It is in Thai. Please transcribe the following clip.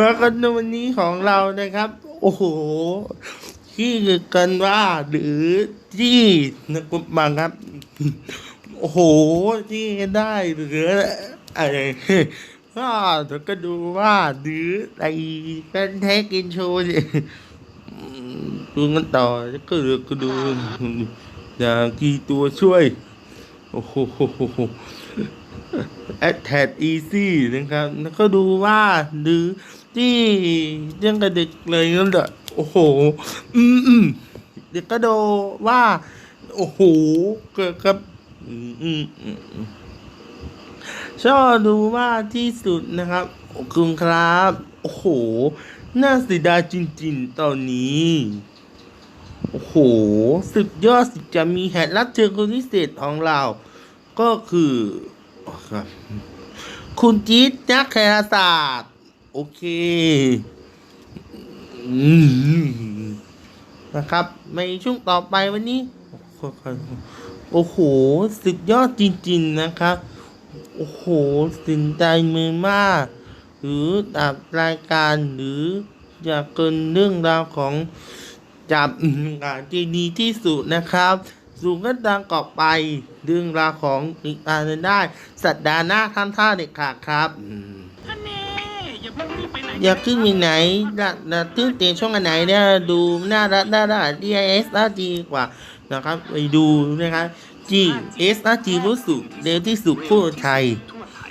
แล้วก็ในวันนี้ของเรานะครับ โอ้โหที่กันว่าหรือที่นะครับบาครับ โอ้โหที่ได้หรืออะไรก็เดี๋ยวก็ดูว่าหรือไอ้เป็นเทคกินโชว์เนี่ยดูกันต่อแล้วก็ดี๋ยวก็ดูอย่างกี่ตัวช่วย โอ้โห แอดแท็ดอีซี่นะครับ แล้วก็ดูว่าหรือที่เรื่องกับเด็กเลยนั่นแหละโอ้โห อืมอืมเด็กก็ดูว่า โอ้โหเกิดกับอืมอืมอืมอืมชอบดูว่าที่สุดนะครับขอบคุณครับ โอ้โห น่าเสียดายจริงๆ ตอนนี้ โอ้โห สุดยอดสิจะมีแขกรับเชิญคนพิเศษของเรา ก็คือ ครับ คุณจี๊ดนักคณศาสตร์ โอเค อืมนะครับ ในช่วงต่อไปวันนี้ โอ้โห สุดยอดจริง ๆ นะครับ โอ้โหสินใจมือมาก หรือตับรายการหรืออยากเกินเรื่องราวของจับงานที่ดีที่สุดนะครับ สู่กันตามต่อไปเรื่องราวของอีกอันหนึ่งได้ สัปดาห์หน้าท่านท่าเด็กขาดครับอืมท่านเน่อย่าเพิ่งรีบไปไหนอยากขึ้นมีไหนนะนะตื้นเตียนช่องอันไหนเนี่ยดูน่ารักน่ารัก D I S น่าดีกว่านะครับไปดูนะครับ G S น่าจีรู้สึกเร็วที่สุดผู้ไทยทั่วไทย